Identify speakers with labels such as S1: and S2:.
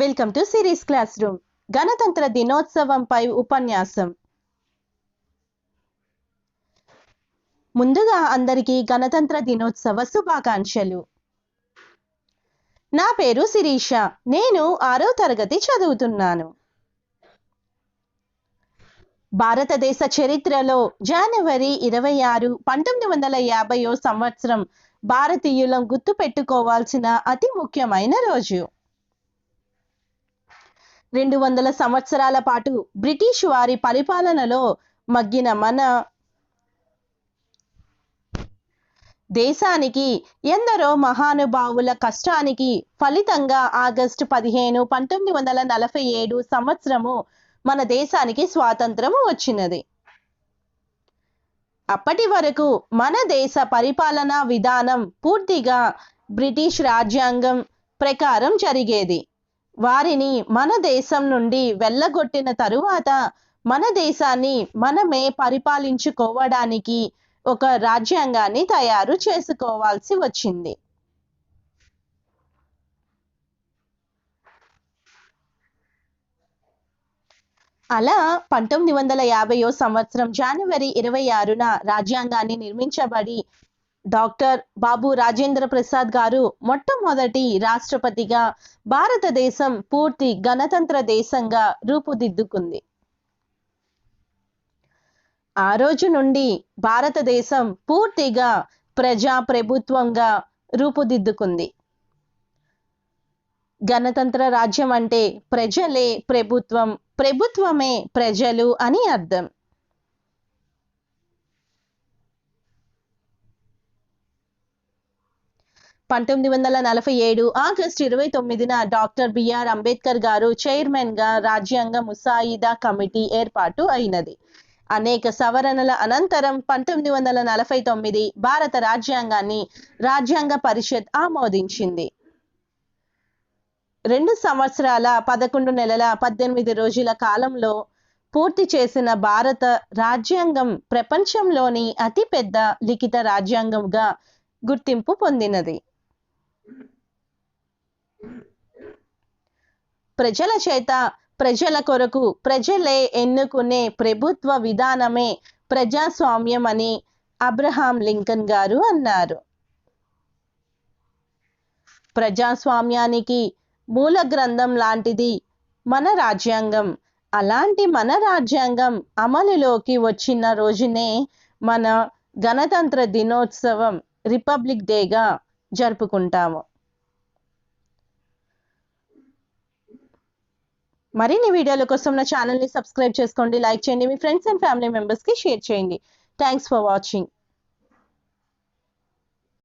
S1: Welcome to series classroom గణతంత్ర దినోత్సవంపై ఉపన్యాసం ముందుగా అందరికీ గణతంత్ర దినోత్సవ శుభాకాంక్షలు. నా పేరు శిరీష. నేను ఆరో తరగతి చదువుతున్నాను. భారతదేశ చరిత్రలో జనవరి ఇరవై ఆరు పంతొమ్మిది వందల యాభైయో సంవత్సరం భారతీయులం గుర్తు పెట్టుకోవాల్సిన అతి ముఖ్యమైన రోజు. రెండు వందల సంవత్సరాల పాటు బ్రిటిష్ వారి పరిపాలనలో మగ్గిన మన దేశానికి ఎందరో మహానుభావుల కష్టానికి ఫలితంగా ఆగస్టు పదిహేను పంతొమ్మిది వందల నలభై ఏడు సంవత్సరము మన దేశానికి స్వాతంత్రము వచ్చినది. అప్పటి వరకు మన దేశ పరిపాలనా విధానం పూర్తిగా బ్రిటిష్ రాజ్యాంగం ప్రకారం జరిగేది. వారిని మన దేశం నుండి వెళ్ళగొట్టిన తరువాత మన దేశాన్ని మనమే పరిపాలించుకోవడానికి ఒక రాజ్యాంగాన్ని తయారు చేసుకోవాల్సి వచ్చింది. అలా పంతొమ్మిది వందల యాభైయో సంవత్సరం జనవరి ఇరవై ఆరున రాజ్యాంగాన్ని నిర్మించబడి డాక్టర్ బాబు రాజేంద్ర ప్రసాద్ గారు మొట్టమొదటి రాష్ట్రపతిగా భారతదేశం పూర్తి గణతంత్ర దేశంగా రూపుదిద్దుకుంది. ఆ రోజు నుండి భారతదేశం పూర్తిగా ప్రజా ప్రభుత్వంగా రూపుదిద్దుకుంది. గణతంత్ర రాజ్యం అంటే ప్రజలే ప్రభుత్వం ప్రభుత్వమే ప్రజలు అని అర్థం. పంతొమ్మిది వందల నలభై ఏడు ఆగస్టు ఇరవై తొమ్మిదిన డాక్టర్ బిఆర్ అంబేద్కర్ గారు చైర్మన్గా రాజ్యాంగ ముసాయిదా కమిటీ ఏర్పాటు అయినది. అనేక సవరణల అనంతరం పంతొమ్మిది వందల నలభై తొమ్మిది భారత రాజ్యాంగాన్ని రాజ్యాంగ పరిషత్ ఆమోదించింది. రెండు సంవత్సరాల పదకొండు నెలల పద్దెనిమిది రోజుల కాలంలో పూర్తి చేసిన భారత రాజ్యాంగం ప్రపంచంలోని అతిపెద్ద లిఖిత రాజ్యాంగంగా గుర్తింపు పొందినది. ప్రజల చేత ప్రజల కొరకు ప్రజలే ఎన్నుకునే ప్రభుత్వ విధానమే ప్రజాస్వామ్యం అని అబ్రహాం లింకన్ గారు అన్నారు. ప్రజాస్వామ్యానికి మూల గ్రంథం లాంటిది మన రాజ్యాంగం. అలాంటి మన రాజ్యాంగం అమలులోకి వచ్చిన రోజునే మన గణతంత్ర దినోత్సవం రిపబ్లిక్ డేగా జరుపుకుంటాము. మరిన్ని వీడియోల కోసం నా ఛానల్ని సబ్స్క్రైబ్ చేసుకోండి లైక్ చేయండి మీ ఫ్రెండ్స్ అండ్ ఫ్యామిలీ మెంబర్స్కి షేర్ చేయండి. Thanks for watching